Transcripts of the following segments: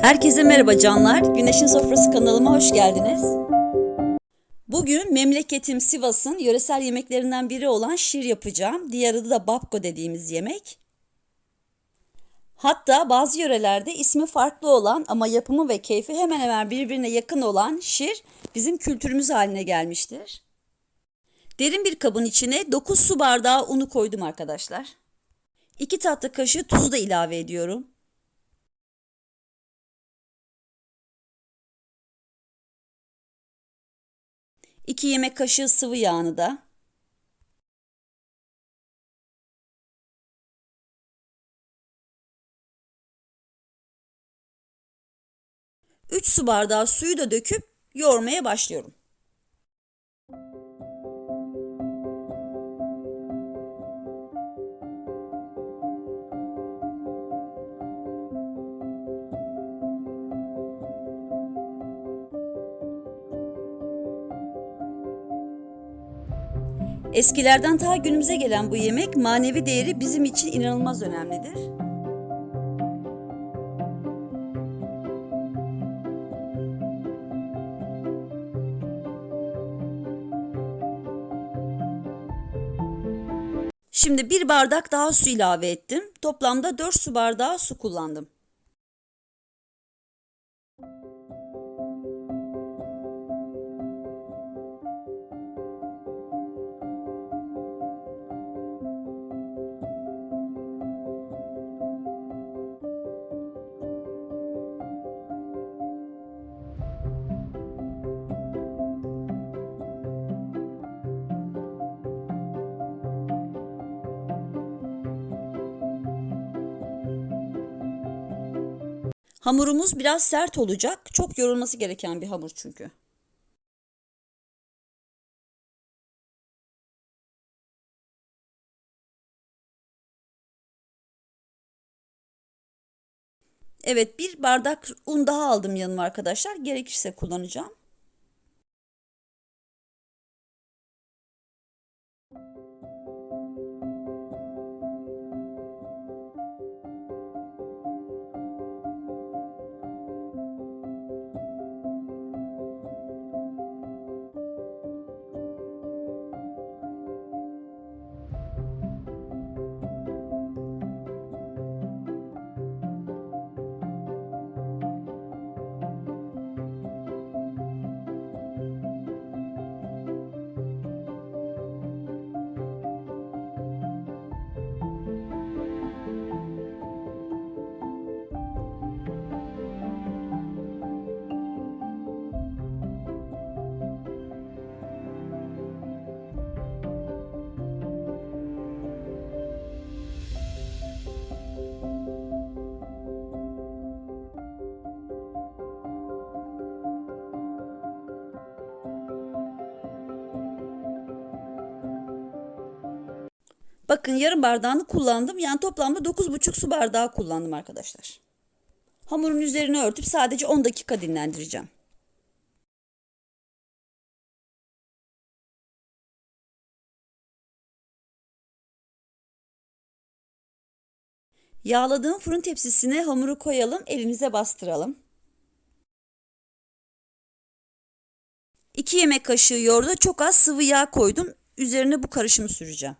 Herkese merhaba canlar. Güneşin Sofrası kanalıma hoş geldiniz. Bugün memleketim Sivas'ın yöresel yemeklerinden biri olan şir yapacağım. Diğer adı da babko dediğimiz yemek. Hatta bazı yörelerde ismi farklı olan ama yapımı ve keyfi hemen hemen birbirine yakın olan şir bizim kültürümüz haline gelmiştir. Derin bir kabın içine 9 su bardağı unu koydum arkadaşlar. 2 tatlı kaşığı tuz da ilave ediyorum. 2 yemek kaşığı sıvı yağını da Üç su bardağı suyu da döküp yoğurmaya başlıyorum. Eskilerden ta günümüze gelen bu yemek manevi değeri bizim için inanılmaz önemlidir. Şimdi bir bardak daha su ilave ettim. Toplamda 4 su bardağı su kullandım. Hamurumuz biraz sert olacak. Çok yorulması gereken bir hamur çünkü. Evet bir bardak un daha aldım yanıma arkadaşlar. Gerekirse kullanacağım. Bakın yarım bardağını kullandım. Yani toplamda 9,5 su bardağı kullandım arkadaşlar. Hamurun üzerine örtüp sadece 10 dakika dinlendireceğim. Yağladığım fırın tepsisine hamuru koyalım, elimize bastıralım. 2 yemek kaşığı yoğurda çok az sıvı yağ koydum. Üzerine bu karışımı süreceğim.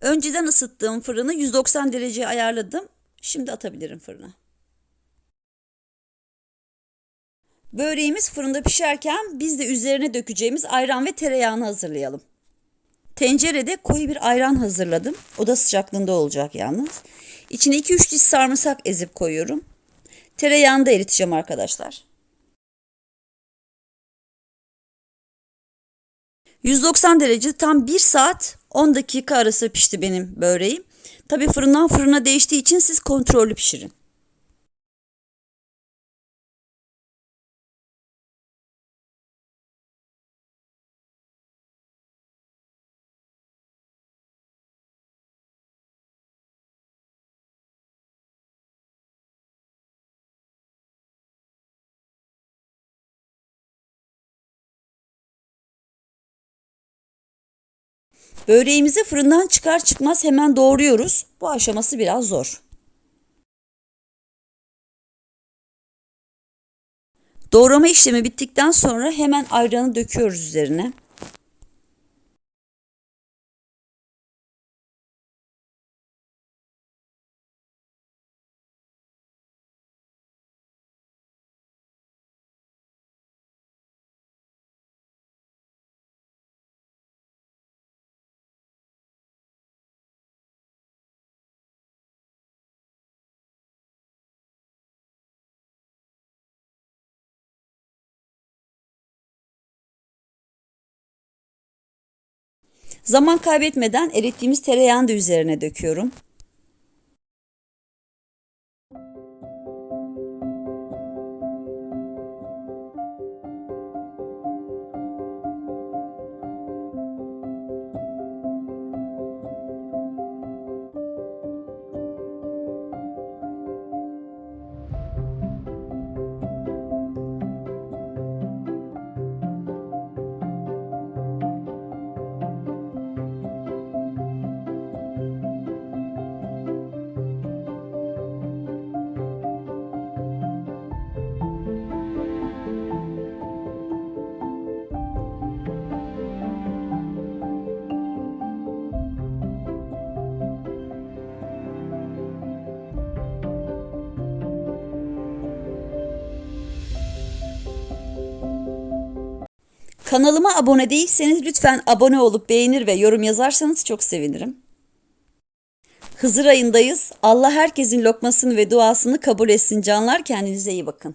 Önceden ısıttığım fırını 190 dereceye ayarladım. Şimdi atabilirim fırına. Böreğimiz fırında pişerken biz de üzerine dökeceğimiz ayran ve tereyağını hazırlayalım. Tencerede koyu bir ayran hazırladım. Oda sıcaklığında olacak yalnız. İçine 2-3 diş sarımsak ezip koyuyorum. Tereyağını da eriteceğim arkadaşlar. 190 derece tam 1 saat 10 dakika arası pişti benim böreğim. Tabi fırından fırına değiştiği için siz kontrollü pişirin. Böreğimizi fırından çıkar çıkmaz hemen doğruyoruz. Bu aşaması biraz zor. Doğrama işlemi bittikten sonra hemen ayranı döküyoruz üzerine. Zaman kaybetmeden erittiğimiz tereyağını da üzerine döküyorum. Kanalıma abone değilseniz lütfen abone olup beğenir ve yorum yazarsanız çok sevinirim. Hızır ayındayız. Allah herkesin lokmasını ve duasını kabul etsin canlar. Kendinize iyi bakın.